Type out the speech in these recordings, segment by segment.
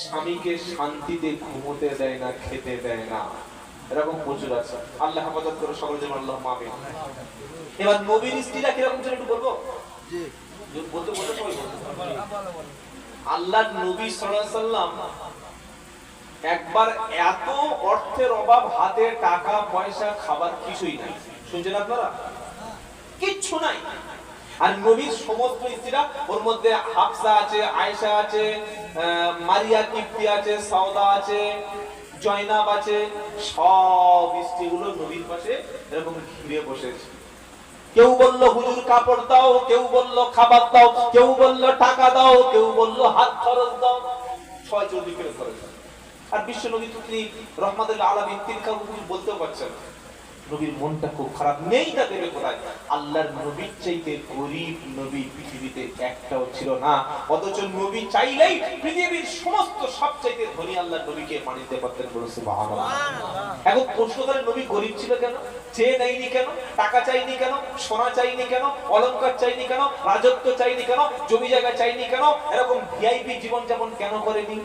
স্বামীকে শান্তিতে ঘুমোতে দেয় না, খেতে দেয় না। এরকম প্রচুর আছে। আল্লাহ হেফাজত করে, সকল যেমন আল্লাহ মাবে এবার নবীর স্ত্রীরা কীরকম ছিল একটু বলব? বলতে বলতে আল্লাহ নবী সাল্লাম একবার এত অর্থের অভাব হাতে, টাকা, পয়সা, খাবার কিছুই নাই। শুনছেন আপনারা? কিচ্ছু নাই। আর নবীর সমস্ত স্ত্রীরা, ওর মধ্যে হাফসা আছে, আয়েশা আছে মারিয়া কিপ্তি আছে সাউদা আছে, জয়নাব আছে, সব স্ত্রীগুলো নবীর পাশে এরকম ঘিরে বসেছে। কেউ বলল, হুজুর, কাপড় দাও। কেউ বলল, খাবার দাও। কেউ বলল, টাকা দাও। কেউ বলল, হাত খরচ দাও। ছয় চৌদি খরচ আর বিশ্ব নবী তুমি রহমাতুল্লাহ আলামিন তিন বলতেও পারছেন না। নবীর মনটা খুব খারাপ নেইটা দেবে কোথায়। আল্লাহর নবীর চাইতে গরিব নবী পৃথিবীতে একটাও ছিল না। অথচ নবী চাইলেই পৃথিবীর সমস্ত সবচাইতে ধনী আল্লাহর নবীকে মানিতে পারতেন বলে সুবহানাল্লাহ। এখন প্রশ্ন নবী গরিব ছিল কেন? চেয়ে নেয়নি কেন? টাকা চাইনি কেন? সোনা চাইনি কেন? অলংকার চাইনি কেন? রাজত্ব চাইনি কেন? জমি জায়গা চাইনি কেন? এরকম ভিআইপি জীবন যাপন কেন করেনি?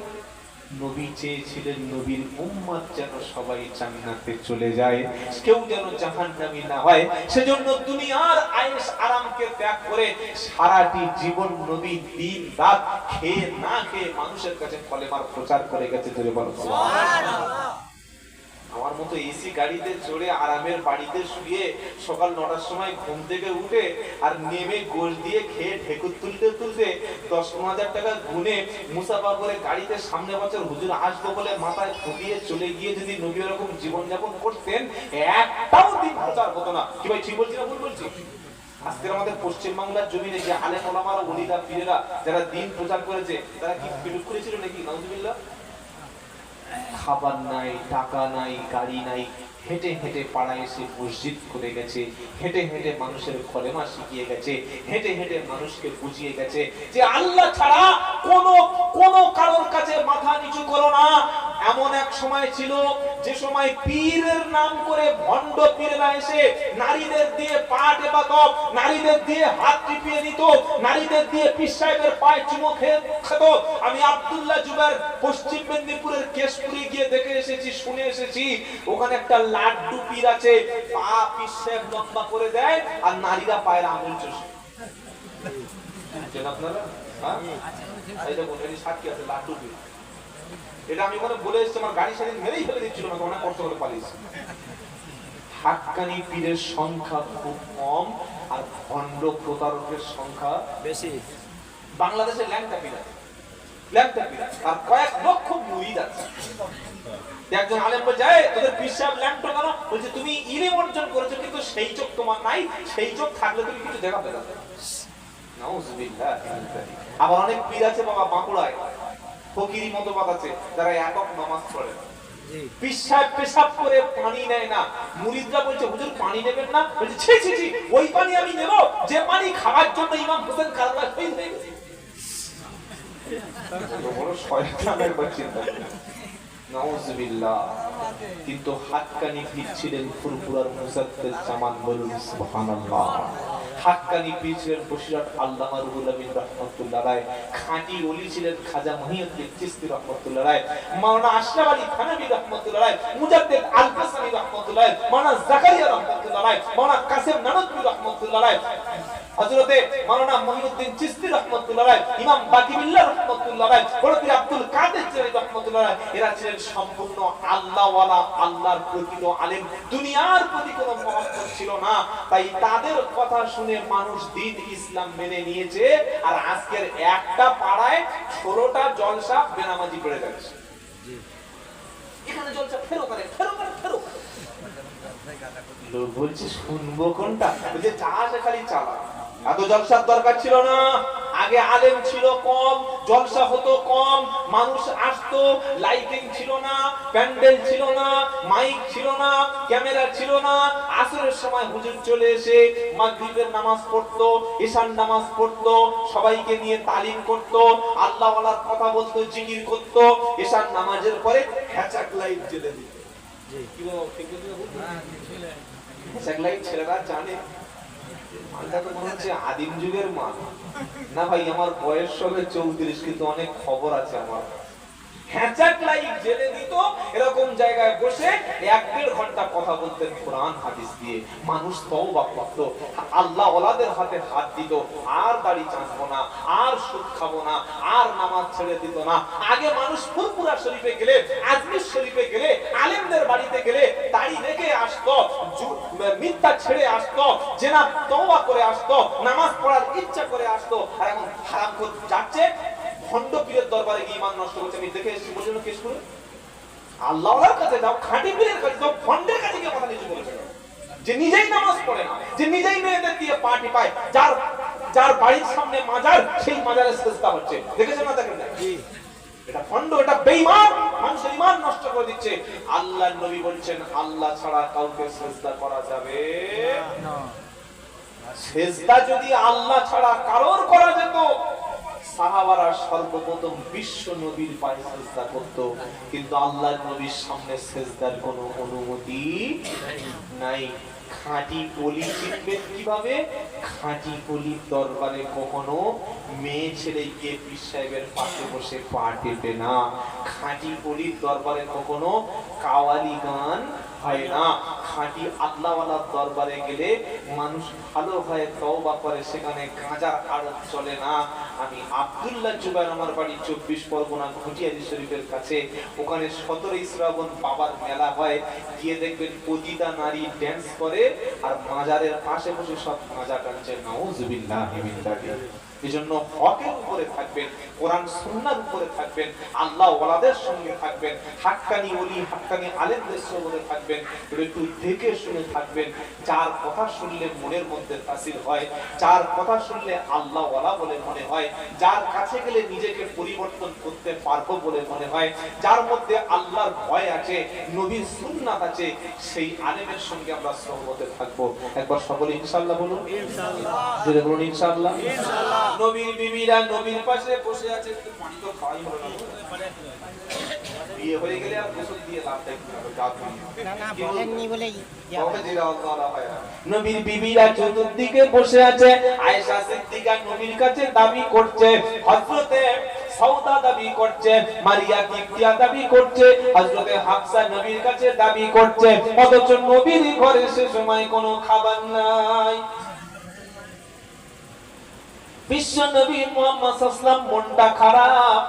নবী চেয়েছিলেন নবীর উম্মত যেন সবাই জান্নাতে চলে যায়। কেউ যেন জাহান্নামী না হয়। সেজন্য দুনিয়ার আয়েশ আরামকে ত্যাগ করে সারাটি জীবন নবী দিন রাত খেয়ে না খেয়ে মানুষের কাছে কলেমার প্রচার করে গেছে ধরে বলো। আমার মতো এসি গাড়িতে চড়ে আরামের বাড়িতে শুয়ে সকাল নটার সময় ঘুম থেকে উঠে আর নেমে গোল দিয়ে খেয়ে ঢেকুর তুলতে তুলতে দশ হাজার টাকা গুনে মুসাফা করে গাড়িতে সামনে বছর হুজুর আসব বলে মাথায় ফুটিয়ে চলে গিয়ে যদি নবী এরকম জীবনযাপন করতেন, একটাও দিন প্রচার হতো না। কি ভাই, ঠিক বলছি না ভুল বলছি? আজকের আমাদের পশ্চিম বাংলার জমিনে যে আলেম ওলামারা ওলিরা পীরেরা, যারা দিন প্রচার করেছে, তারা কি বিলুপ করেছিল নাকি? নাউজুবিল্লাহ। খাবার নাই, টাকা নাই, গাড়ি নাই। হেঁটে হেঁটে পাড়ায় এসে মসজিদ করে গেছে। হেঁটে হেঁটে মানুষের কলেমা শিখিয়ে গেছে। হেঁটে হেঁটে মানুষকে বুঝিয়ে গেছে যে আল্লাহ ছাড়া কোনো কোনো কারোর কাছে মাথা নিচু করো না। এমন এক সময় ছিল, যে সময় পীরের নাম করে ভণ্ড পীরেরা এসে নারীদের দিয়ে পা টেপাত নারীদের দিয়ে হাত টিপিয়ে নিত নারীদের দিয়ে পীর সাহেবের পায়ে চুমো খেত। আমি আব্দুল্লাহ জুবাইর পশ্চিম মেদিনীপুরের কেশপুরে গিয়ে দেখে এসেছি, শুনে এসেছি, ওখানে একটা লাড্ডু পীর আছে, পা পীর সাহেব লম্বা করে দেয় আর নারীরা পায়ের আঙুল চষে। আপনারা? হ্যাঁ? এই দেখুন এখানে সাক্ষী আছে, লাড্ডু পীর। এটা আমি ওখানে বলে এসেছি আমার গাড়ি সারি মেরেই ফেলে দিচ্ছিল না অনেক কষ্ট করে পালিয়েছি। হাক্কানি পীরের সংখ্যা খুব কম আর ভণ্ড প্রতারকের সংখ্যা বেশি। বাংলাদেশে ল্যাংটা পীর আছে। ল্যাংটা পীর। আর কয়েক লক্ষ মুরিদ আছে। একজন আলেম বলছে তোদের পীর সাহেব ল্যাংটো কেন? বলছে তুমি ইলিম অর্জন করেছ কিন্তু সেই চোখ তোমার নাই সেই চোখ থাকলে তুমি কিছু দেখা নাউজুবিল্লাহ আবার অনেক পীর আছে বাবা বাঁকুড়ায়। ফকিরি মতবাদ আছে যারা একক নামাজ পড়ে। জি। পেশাব করে পানি নেয় না। মুরিদরা বলছে হুজুর পানি নেবেন না? বলছে ছি ছি ছি ওই পানি আমি নেব যে পানি খাওয়ার জন্য ইমাম হোসেন কারবার শহীদ হয়ে গেছে বড় শয়তানের বাচ্চা কিন্তু হাক্কানি পীর ছিলেন ফুরফুরার মুসাদ্দেদ জামান বলুন সুবহানাল্লাহ। হাক্কানি পীর ছিলেন আল্লামা রুহুল রাহমাতুল্লাহ রায়। খাঁটি ওলি ছিলেন খাজা মহিউদ্দিন চিশতি রাহমাতুল্লাহ রায়। আশরাফ আলী রাহমাতুল্লাহ রায়। মুজাদ্দিদ আল রাহমাতুল্লাহ রায়। জাকারিয়া রাহমাতুল্লাহ রায়। কাসেম রাহমাতুল্লাহ রায়। হযরতে মাওলানা মহিউদ্দিন চিশতি রাহমাতুল্লাহ রায়। ইমাম বাকিবিল্লাহ রাহমাতুল্লাহ রায়। বড় পীর আব্দুল কাদের জিলানী রাহমাতুল্লাহ রায়। এরা ছিলেন সম্পূর্ণ আল্লাহওয়ালা আল্লাহর প্রকৃত আলেম। দুনিয়ার প্রতি কোনো মহব্বত ছিল না। তাই তাদের কথা শুনে মানুষ দিন ইসলাম মেনে নিয়েছে আর আজকের একটা পাড়ায় ষোলোটা জলসা বেনামাজি যাচ্ছে। এখানে জলসা ফেরো করে ফেরো করে ফেরো। লোক বলছে শুনব কোনটা? বলছে যা আসে খালি চালা এত জলসার দরকার ছিল না। আগে আলেম ছিল কম জলসা হতো কম মানুষ আসতো লাইটিং ছিল না প্যান্ডেল ছিল না মাইক ছিল না ক্যামেরা ছিল না। আসরের সময় হুজুর চলে এসে মাগরিবের নামাজ পড়তো ঈশান নামাজ পড়তো সবাইকে নিয়ে তালিম করতো আল্লাহ ওয়ালার কথা বলতো জিকির করতো ঈশান নামাজের পরে হ্যাচাক লাইট জ্বেলে দিত। জি। কি বলো, ঠিক বলছি না ভুল বলছি? স্যাটেলাইট ছেলেরা জানে। মালটা তো মনে হচ্ছে আদিম যুগের মাল না ভাই, আমার বয়স হবে চৌত্রিশ, কিন্তু অনেক খবর আছে আমার। আগে মানুষ ফুরপুরা শরীফে গেলে, আজমির শরীফে গেলে, আলেমদের বাড়িতে গেলে দাড়ি রেখে আসতো মিথ্যা ছেড়ে আসতো জেনা তওবা করে আসতো, নামাজ পড়ার ইচ্ছা করে আসতো, আর এখন খারাপ যাচ্ছে ভণ্ড পীরের দরবারে গিয়ে ইমান নষ্ট করছে। আমি দেখে এসেছি বলছিল কেস করে আল্লাহর কাছে যাও খাঁটি পীরের কাছে যাও ভণ্ডের কাছে গিয়ে কথা নিচু করেছে যে নিজেই নামাজ পড়ে না যে নিজেই মেয়েদের দিয়ে পার্টি পায় যার যার বাড়ির সামনে মাজার সেই মাজারে সেজদা হচ্ছে। দেখেছেন না দেখেন না? এটা ফন্ড এটা বেঈমান মানুষের ঈমান নষ্ট করে দিচ্ছে। আল্লাহর নবী বলছেন আল্লাহ ছাড়া কাউকে সেজদা করা যাবে না। সেজদা যদি আল্লাহ ছাড়া কারোর করা যেত সাহাবারা সর্বপ্রথম বিশ্ব নবীর পায়ে সেজদা কিন্তু আল্লাহর নবীর সামনে সেজদার কোনো অনুমতি নাই। খাঁটি কলি শিখবেন কীভাবে? খাঁটি কলির দরবারে কখনো মেয়ে ছেলে গিয়ে পীর সাহেবের পাশে বসে পা টেপে না। খাঁটি কলির দরবারে কখনো কাওয়ালি গান হয় না খাঁটি আল্লাহওয়ালার দরবারে গেলে মানুষ ভালো হয় তওবা করে, সেখানে গাঁজার আড়ত চলে না। আমি আব্দুল্লাহ জুবাইর আমার বাড়ি চব্বিশ পরগনা ঘটিয়ারি শরীফের কাছে, ওখানে সতেরোই শ্রাবণ বাবার মেলা হয়। গিয়ে দেখবেন পতিতা নারী ড্যান্স করে, আর মাজারের পাশে বসে সব গাঁজা টানছে নাউজুবিল্লাহ এই জন্য হকের উপরে থাকবেন। কোরআন সুন্নার উপরে থাকবেন আল্লাহ ওয়ালাদের সঙ্গে থাকবেন হাক্কানি ওলি হাক্কানি আলেমদের সঙ্গে থাকবেন একটু দেখে শুনে থাকবেন যার কথা শুনলে মনের মধ্যে তাসির হয় যার কথা শুনলে আল্লাহ ওয়ালা বলে মনে হয় যার কাছে গেলে নিজেকে পরিবর্তন করতে পারব বলে মনে হয় যার মধ্যে আল্লাহর ভয় আছে নবীর সুন্নাত আছে সেই আলেমের সঙ্গে আমরা সহমতে থাকব। একবার সকলে ইনশাআল্লাহ বলুন। ইনশাআল্লাহ। বলুন ইনশাআল্লাহ। ইনশাআল্লাহ। নবীর বিবিরা নবীর পাশে বসে আছে একটু পানি তো খাওয়াই হলো না। বিয়ে হয়ে গেলে আর গোসল দিয়ে লাভ নাই না না বলেননি বলেই নবীর বিবিরা চতুর্দিকে বসে আছে। আয়েশা সিদ্দিকা নবীর কাছে দাবি করছে হযরতে সৌদা দাবি করছে মারিয়া কিপ্তিয়া দাবি করছে হযরতে হাফসা নবীর কাছে দাবি করছে অথচ নবীর ঘরে সে সময় কোনো খাবার নাই। বিশ্ব নবী মুহাম্মদ মনটা খারাপ।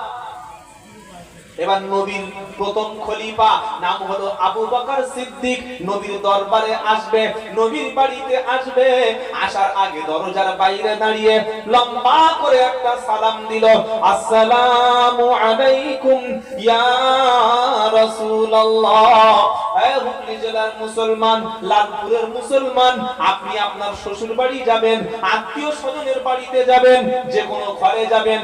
এবার নবীর প্রথম খলিফা নাম হলো আবু বকর সিদ্দিক। নবীর দরবারে আসবে, নবীর বাড়িতে আসবে, আসার আগে দরজার বাইরে দাঁড়িয়ে লম্বা করে একটা সালাম দিল, আসসালামু আলাইকুম ইয়া রাসূলুল্লাহ। হুগলি জেলার মুসলমান, লালপুরের মুসলমান, আপনি আপনার শ্বশুর যাবেন, আত্মীয় স্বজনের বাড়িতে যাবেন, যে কোনো ঘরে যাবেন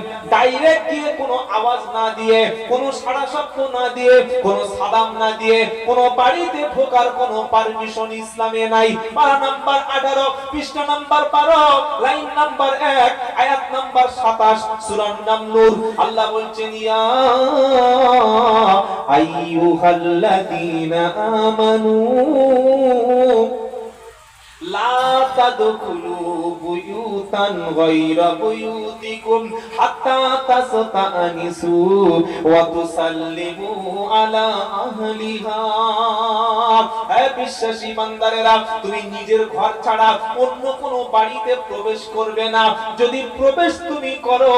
আওয়াজ না দিয়ে, কোনো সাড়া শব্দ না দিয়ে, কোনো সালাম না দিয়ে, কোনো বাড়িতে ঢোকার কোনো পারমিশন ইসলামে নাই। পারা নাম্বার আঠারো, পৃষ্ঠা নাম্বার বারো, লাইন নাম্বার এক, আয়াত নাম্বার সাতাশ সুরান নাম আল্লাহ বলছেন, ইয়া আইয়ুহাল্লাযীনা আমানু لا تدخلوا بيوتا غير بيوتكم حتى تستأنسوا وتسلموا على أهلها হে বিশ্বাসী বান্দারেরা তুমি নিজের ঘর ছাড়া অন্য কোনো বাড়িতে প্রবেশ করবে না যদি প্রবেশ তুমি করো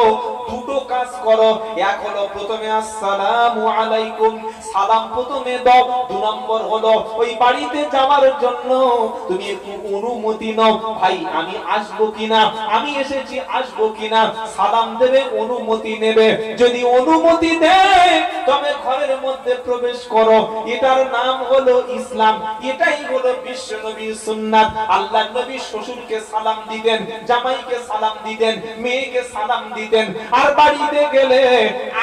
দুটো কাজ করো এক হলো প্রথমে আসসালামু আলাইকুম সালাম প্রথমে দাও দু নম্বর হলো ওই বাড়িতে যাওয়ার জন্য তুমি একটু অনুমতি নাও। ভাই, আমি আসব কিনা? আমি এসেছি, আসব কিনা? সালাম দেবে, অনুমতি নেবে। যদি অনুমতি দেয়, তবে ঘরের মধ্যে প্রবেশ করো। এটার নাম হলো ইসলাম। এটাই হলো বিশ্ব নবীর সুন্নাত। আল্লাহ নবী শ্বশুরকে সালাম দিতেন, জামাইকে সালাম দিতেন, মেয়েকে সালাম দিতেন। আর বাড়িতে গেলে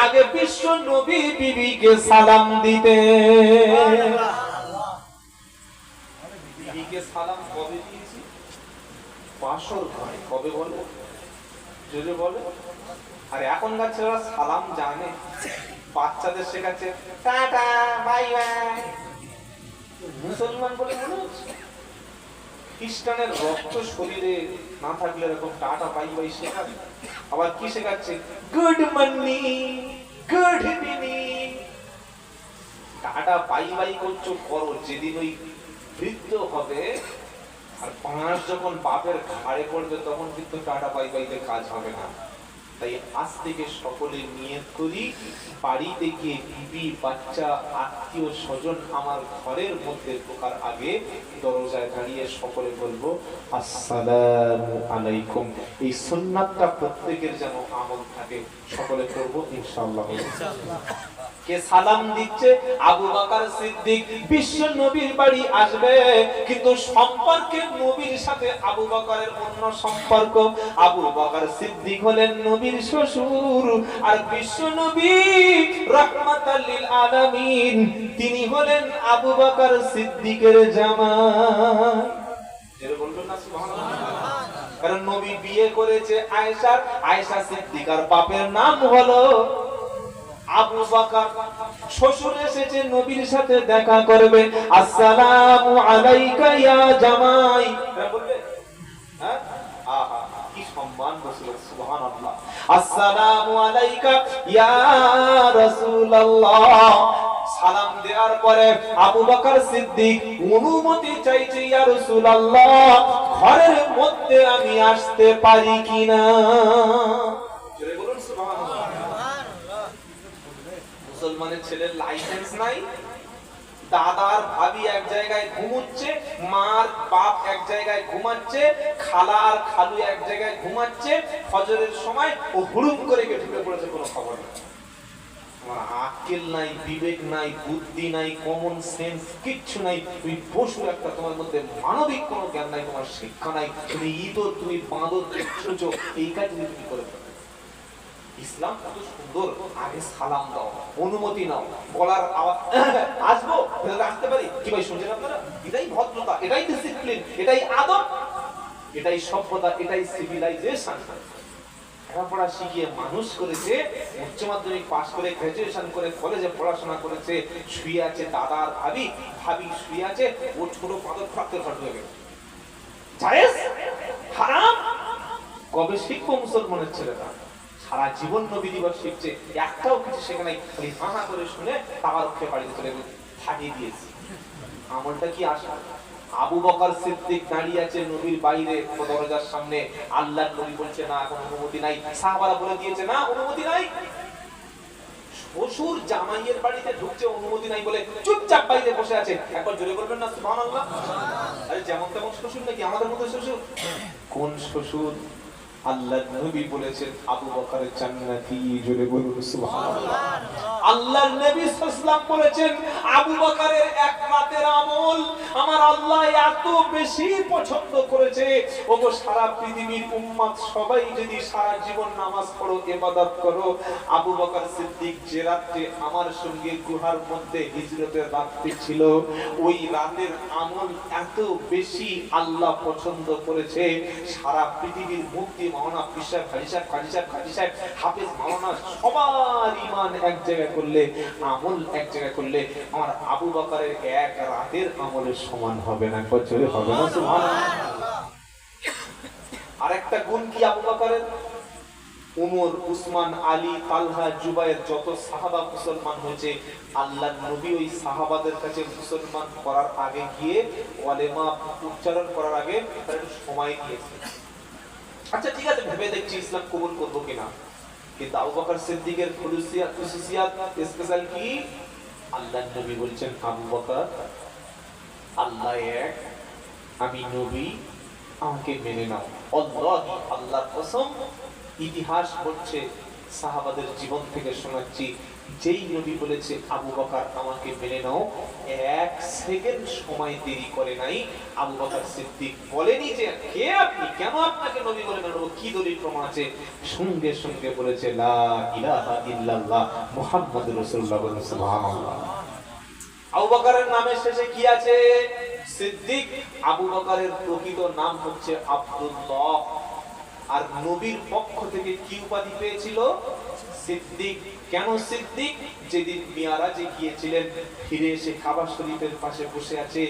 আগে বিশ্ব নবী বিবিকে সালাম দিতেন। সালাম কবে দিয়েছি? ঘরে, কবে আর সালাম জানে, বাচ্চাদের শেখাচ্ছে, টাটা, বাই বাই। মুসলমান বলে মনে হচ্ছে? খ্রিস্টানের রক্ত শরীরে না থাকলে এরকম টাটা, বাই বাই শেখাবে? আবার কি শেখাচ্ছে? Good morning, good evening. Tata, bye bye করছ, করো, যেদিন ওই বৃদ্ধ হবে, আর পাঁচ যখন বাপের ঘাড়ে পড়বে, তখন কিন্তু টাটা বাই বাইতে কাজ হবে না। তাই আজ থেকে সকলে নিয়ত করি, বাড়িতে গিয়ে বিবি, বাচ্চা, আত্মীয় স্বজন আমার ঘরের মধ্যে ঢোকার আগে দরজায় দাঁড়িয়ে সকলে বলব, আসসালামু আলাইকুম। এই সুন্নাতটা প্রত্যেকের যেন আমল থাকে, সকলে করব ইনশাআল্লাহ। কে সালাম দিচ্ছে? আবু বকর সিদ্দিক বিশ্ব নবীর বাড়ি আসবে। কিন্তু সম্পর্কে নবীর সাথে আবু বকরের অন্য সম্পর্ক। আবু বকর সিদ্দিক হলেন নবীর শ্বশুর। আর বিশ্ব নবী রহমাতাল লিল আলামিন, তিনি হলেন আবু বকর সিদ্দিকের জামাই যেটা বলবেন না, সুবহানাল্লাহ। কারণ নবী বিয়ে করেছে আয়েশার। আয়েশা সিদ্দিকার বাপের নাম হলো আবু শ্বশুর এসেছে নবীর সাথে দেখা করবে। আলাইকা ইয়া হ্যাঁ রাসূলুল্লাহ। সালাম দেওয়ার পরে আবু বকর সিদ্দিক অনুমতি চাইছে, ইয়া রাসূলুল্লাহ, ঘরের মধ্যে আমি আসতে পারি কিনা জোরে বলুন সুবহানাল্লাহ মুসলমানের ছেলের লাইসেন্স নাই। দাদার ভাবি এক জায়গায় ঘুমুচ্ছে, মার বাপ এক জায়গায় ঘুমাচ্ছে খালা আর খালু এক জায়গায় ঘুমাচ্ছে, ফজরের সময় ও হুড়ুম করে গিয়ে ঢুকে পড়েছে, কোনো খবর নেই। আমার আক্কেল নাই, বিবেক নাই, বুদ্ধি নাই কমন সেন্স কিচ্ছু নাই। তুমি পশু একটা তোমার মধ্যে, মানবিক কোনো জ্ঞান নাই, তোমার শিক্ষা নাই। তুমি ইঁদুর, তুমি বাঁদর দেখছ এই কাজ তুমি করে। ইসলাম কত সুন্দর। আগে সালাম দাও, অনুমতি নাও বলার আসব আসতে পারি? কি ভাই, শুনছেন আপনারা? এটাই ভদ্রতা, এটাই ডিসিপ্লিন এটাই আদব, এটাই সভ্যতা, এটাই সিভিলাইজেশন লেখাপড়া শিখিয়ে মানুষ করেছে, উচ্চ মাধ্যমিক পাশ করে গ্রাজুয়েশন করে কলেজে পড়াশোনা করেছে, শুয়ে আছে দাদার ভাবি ভাবি শুয়ে আছে, ও ছোট পাদক প্রাপ্তের ঘট হয়ে হারাম? কবে শিখব মুসলমানের ছেলেরা? সারা জীবন নবী দিবস শিখছে, একটাও কিছু শেখে নাই, খালি হাহা করে শুনে তাবার উঠে বাড়িতে চলে থাকিয়ে দিয়েছে। আমলটা কি আসা আবু বকর সিদ্দিক দাঁড়িয়ে আছে নবীর বাইরে দরজার সামনে। আল্লাহ নবী বলছে, না এখন অনুমতি নাই। সাহাবারা বলে দিয়েছে, না, অনুমতি নাই। শ্বশুর জামাইয়ের বাড়িতে ঢুকছে, অনুমতি নাই বলে চুপচাপ বাইরে বসে আছে। একবার জোরে বলবেন না, সুবহানাল্লাহ। আরে, যেমন তেমন শ্বশুর নাকি আমাদের মতো শ্বশুর? কোন শ্বশুর? আল্লাহ নবী বলেছেন আবু বকরের জান্নাতি জোরে বলুন সুবহানাল্লাহ। আল্লাহ নবী সাল্লাল্লাহু বলেছেন, আবু বকরের এক রাতের আমল আমার আল্লাহ এত বেশি পছন্দ করেছে। ওগো, সারা পৃথিবীর উম্মত সবাই যদি সারা জীবন নামাজ পড়ো, ইবাদত করো, আবু বকর সিদ্দিক যে রাতে আমার সঙ্গে গুহার মধ্যে হিজরতের রাত্রি ছিল, ওই রাতের আমল এত বেশি আল্লাহ পছন্দ করেছে। সারা পৃথিবীর মুক্তি মাওনা পিসাব খালি সাহেব খালি হাফেজ মাওনা সবার ইমান এক জায়গায় করলে, আমল এক জায়গায় করলে আমার আবু বকরের এক রাতের আমলের সমান হবে না। বছরে হবে না, সুবহানাল্লাহ। আর একটা গুণ কি আবু বকরের? উমর, উসমান, আলী, তালহা জুবাইর যত সাহাবা মুসলমান হয়েছে আল্লাহ নবী ওই সাহাবাদের কাছে মুসলমান করার আগে গিয়ে ওয়ালেমা উচ্চারণ করার আগে তারা একটু সময় দিয়েছে। আচ্ছা ঠিক আছে, ভেবে দেখছি ইসলাম কবুল করব কিনা। কিন্তু আবু বকর সিদ্দিকের খুলুসিয়াত খুসুসিয়াত স্পেশাল কি? আল্লাহ নবী বলছেন, আবু বকর, আল্লাহ এক, আমি নবী, আমাকে মেনে নাও। আল্লাহ আল্লাহর কসম, ইতিহাস বলছে, সাহাবাদের জীবন থেকে শোনাচ্ছি যেই নবী বলেছে, আবু বকর, আমাকে মেনে নাও। এক সেকেন্ড সময় দেরি করে নাই। আবু বকর সিদ্দিক বলেনি যে, কে আপনি? কেন আপনাকে নবী বলে মেনে নেব? কি দলিল প্রমাণ আছে? সঙ্গে সঙ্গে বলেছে, লা ইলাহা ইল্লাল্লাহ মুহাম্মাদুর রাসূলুল্লাহ সুবহানাল্লাহ। আবু বকরের নামের শেষে কি আছে? সিদ্দিক। আবু বকরের প্রকৃত নাম হচ্ছে আব্দুল্লাহ। আর নবীর পক্ষ থেকে কি উপাধি পেয়েছিল? সিদ্দিক। কেন সিদ্দিক? যেদিন মিয়ারাজে গিয়েছিলেন, ফিরে এসে কাবা শরীফের পাশে বসে আছে,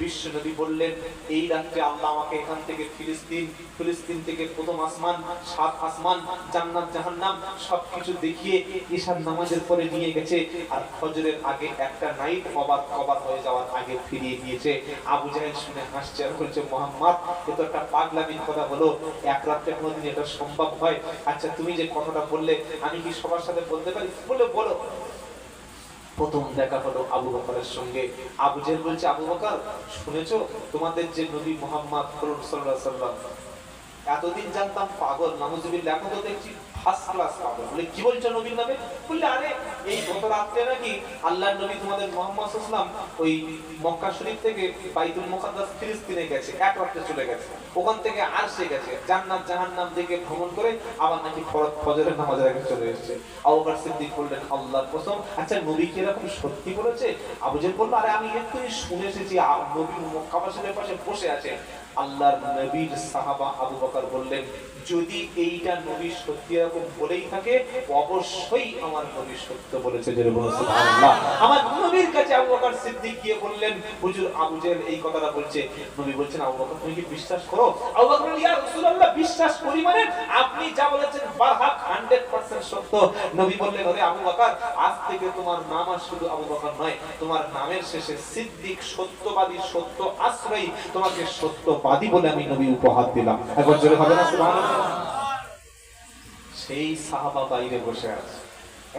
বিশ্বনবী বললেন, এই রাত্রে আল্লাহ আমাকে এখান থেকে ফিলিস্তিন ফিলিস্তিন থেকে প্রথম আসমান, সাত আসমান, জান্নাত, জাহান্নাম, সবকিছু দেখিয়ে ঈশান নামাজের পরে নিয়ে গেছে। আর ফজরের আগে একটা নাইট অবাক অবাক হয়ে যাওয়ার আগে ফিরিয়ে দিয়েছে। আবু জাহেল শুনে হাসছে আর বলছে, মোহাম্মদ, এ তো একটা পাগলামির কথা হলো এক রাত্রে কোনোদিন এটা সম্ভব হয়? আচ্ছা তুমি যে কথাটা বললে, আমি কি সবার সাথে বলতে পারি? বলে বলো। প্রথম দেখা হলো আবু বকরের সঙ্গে। আবু জেল বলছে, আবু বকর, শুনেছো? তোমাদের যে নবী মোহাম্মদ সাল্লাম এতদিন জানতাম পাগল। নামুজুবিল্লাহ এখন তো দেখছি ফার্স্ট ক্লাস পাগল বলে কি নবীর নামে? বললে, আরে, এই গত রাত্রে নাকি আল্লাহর নবী তোমাদের মোহাম্মদ সাল্লাম ওই মক্কা শরীফ থেকে বাইতুল ফিলিস্তিনে গেছে, এক রাত্রে চলে গেছে। ওখান থেকে আর সে গেছে। জান্নাত, জাহান্নাম দিকে ভ্রমণ করে আবার নাকি ফরজ ফজরের নামাজের আগে চলে এসেছে। আবু বকর সিদ্দিক বললেন, আল্লাহর কসম আচ্ছা নবী কি এরকম সত্যি বলেছে? আবু জেহেল বলল, আরে, আমি এক্ষুনি শুনে এসেছি নবী মক্কা শরীফের পাশে বসে আছে। আল্লাহর নবীর সাহাবা আবু বকর বললেন, যদি এইটা নবী সত্যি এরকম বলেই থাকে, অবশ্যই আমার নবী সত্য বলেছে আমার নবীর কাছে আবু বকর সিদ্দিক গিয়ে বললেন, হুজুর আবু জেহেল এই কথাটা বলছে। নবী বলছেন, আবু বকর, তুমি কি বিশ্বাস করো? আবু বকর ইয়া রাসূলুল্লাহ, বিশ্বাস করি মানে আপনি যা বলেছেন বারহাক 100% সত্য। নবী বললেন আবু বকর, আজ থেকে তোমার নাম আর শুধু আবু বকর নয়, তোমার নামের শেষে সিদ্দিক সত্যবাদী, সত্য আশ্রয়ী, তোমাকে সত্যবাদী বলে আমি নবী উপহার দিলাম। একবার জোরে হবে না সুবহানাল্লাহ। সেই সাহাবা বাইরে বসে আছে।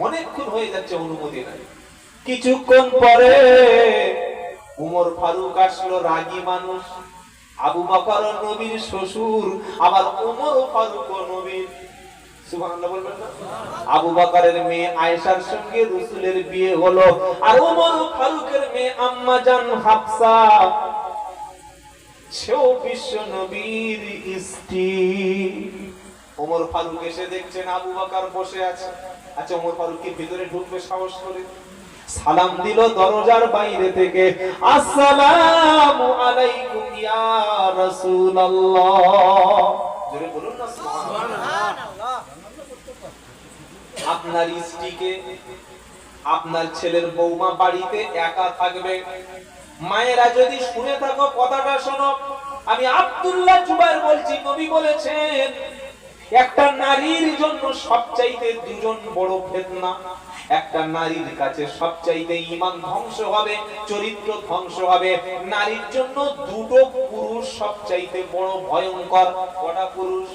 অনেকক্ষণ হয়ে যাচ্ছে অনুমতি নাই। কিছুক্ষণ পরে উমর ফারুক আসলো, রাগী মানুষ। আবু বকর নবীর শ্বশুর, আবার উমর ফারুক নবীর। আবু মেয়ে আয়েশার সঙ্গে রসুলের বিয়ে হলো, আর উমর ফারুকের মেয়ে আম্মা জান হাফসা। সেও বিশ্ব নবীর স্ত্রী। ওমর ফারুক এসে দেখছেন আবু বকর বসে আছে। আচ্ছা ওমর ফারুক কি ভিতরে ঢুকবে সাহস করে? সালাম দিল দরজার বাইরে থেকে। আসসালামু আলাইকুম ইয়া রাসূলুল্লাহ। জোরে বলুন না, সুবহানাল্লাহ। আপনার স্ত্রীকে, আপনার ছেলের বৌমা বাড়িতে একা থাকবে। মায়েরা যদি শুনে থাকো, কথাটা শোনো। আমি আব্দুল্লাহ জুবাইর বলছি কবি বলেছেন একটা নারীর জন্য সবচাইতে দুজন বড় ফেতনা। একটা নারীর কাছে সবচাইতে ইমান ধ্বংস হবে চরিত্র ধ্বংস হবে। নারীর জন্য দুটো পুরুষ সবচাইতে বড় ভয়ঙ্কর। কটা পুরুষ?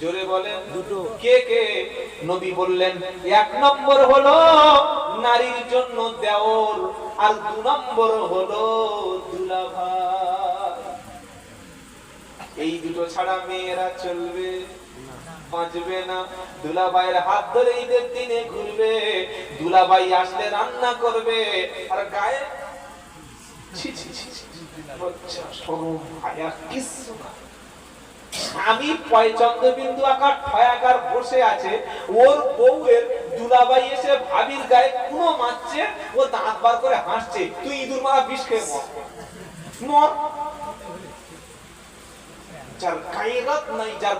জোরে বলেন। দুটো। কে কে? নবী বললেন এক নম্বর হলো নারীর জন্য দেওর আর দু নম্বর হলো দুলাভাই। এই দুটো ছাড়া মেয়েরা চলবে। বাঁচবে না। দুলাভাইয়ের হাত ধরে ঈদের দিনে ঘুরবে। দুলাভাই আসলে রান্না করবে। আর গায়ে স্বামী পয়চন্দ্র বিন্দু আকার বসে আছে। ওর বউয়ের দুলাবাই এসে ভাবির গায়ে কুনো মারছে। ও দাঁত বার করে হাসছে। তুই ইঁদুর মারা বিষ খেয়ে মর। যার নাই, যার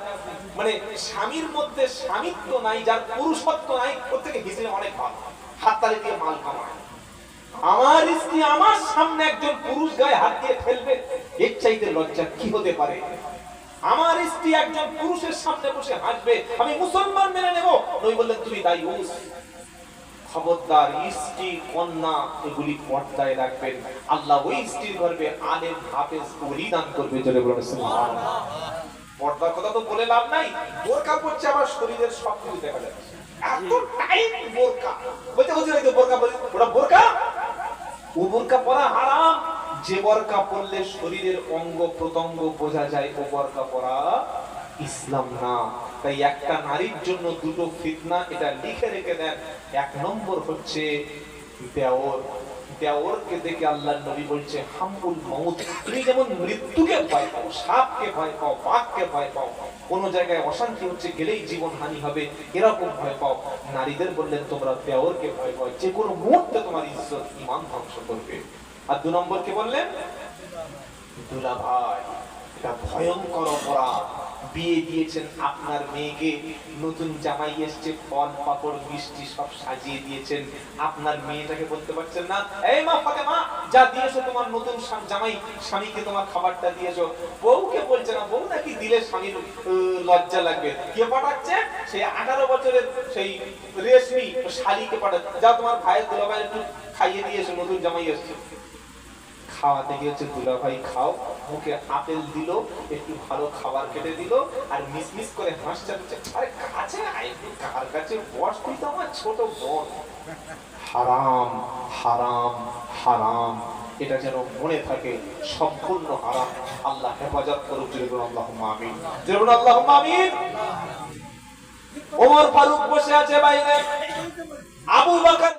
মানে স্বামীর মধ্যে স্বামিত্ব নাই, যার পুরুষত্ব নাই, ওর থেকে অনেক ভালো। দিয়ে মাল কামায়। আমার স্ত্রী আমার সামনে একজন পুরুষ গায়ে হাত দিয়ে ফেলবে, এর চাইতে লজ্জা কি হতে পারে? আমার স্ত্রী একজন পুরুষের সামনে বসে হাসবে, আমি মুসলমান মেনে নেব? নই বললেন, তুমি দায়ী খবরদার স্ত্রী, কন্যা এগুলি পর্দায় রাখবেন। আল্লাহ ওই স্ত্রীর গর্বে আলেম, হাফেজ ওলি দান করবে বলেন পর্দার কথা তো বলে লাভ নাই। বোরকা পড়ছে আমার শরীরের সব কিছু দেখা যাচ্ছে। যে বরকা পরলে শরীরের অঙ্গ প্রত্যঙ্গ বোঝা যায়, ও বরকা পরা ইসলাম না তাই একটা নারীর জন্য দুটো ফিতনা এটা লিখে রেখে দেন। এক নম্বর হচ্ছে দেওর। দেওরকে দেখে আল্লাহ নবী বলছে, হামুল মউত, তুমি যেমন মৃত্যুকে ভয় পাও, সাপকে ভয় পাও, বাঘকে ভয় পাও, কোন জায়গায় অশান্তি হচ্ছে, গেলেই জীবন হানি হবে, এরকম ভয় পাও। নারীদের বললেন, তোমরা দেওরকে ভয় পাও, যে কোনো মুহূর্তে তোমার ইজ্জত ইমান ধ্বংস করবে। আর দু নম্বর কে বললেন? দুলা ভাই এটা ভয়ঙ্কর অপরাধ। বিয়ে দিয়েছেন আপনার মেয়েকে। নতুন জামাই এসছে ফল পাপড়, মিষ্টি সব সাজিয়ে দিয়েছেন। আপনার মেয়েটাকে বলতে পারছেন না, এই মা, ফাতেমা, যা দিয়েছ তোমার নতুন জামাই স্বামীকে তোমার খাবারটা দিয়েছ। বউকে বলছে না, বউ নাকি দিলে স্বামীর লজ্জা লাগবে। কে পাঠাচ্ছে? সেই আঠারো বছরের সেই রেশমি শালিকে পাঠাচ্ছে। যা তোমার ভাইয়ের দুলাভাই একটু খাইয়ে দিয়েছ নতুন জামাই এসছে। খাওয়াতে গিয়েছে দুলা ভাই খাও। মুখে আপেল দিল একটু ভালো খাবার কেটে দিল আর মিস মিস করে হাসছে হাসছে, আরে কাছে কার কাছে বস? তুই তো আমার ছোট বোন। হারাম হারাম হারাম। এটা যেন মনে থাকে সম্পূর্ণ হারাম। আল্লাহ হেফাজত করুক যেরকম আল্লাহ আমিন। যেরকম আল্লাহ আমিন। ওমর ফারুক বসে আছে বাইরে। আবু বকর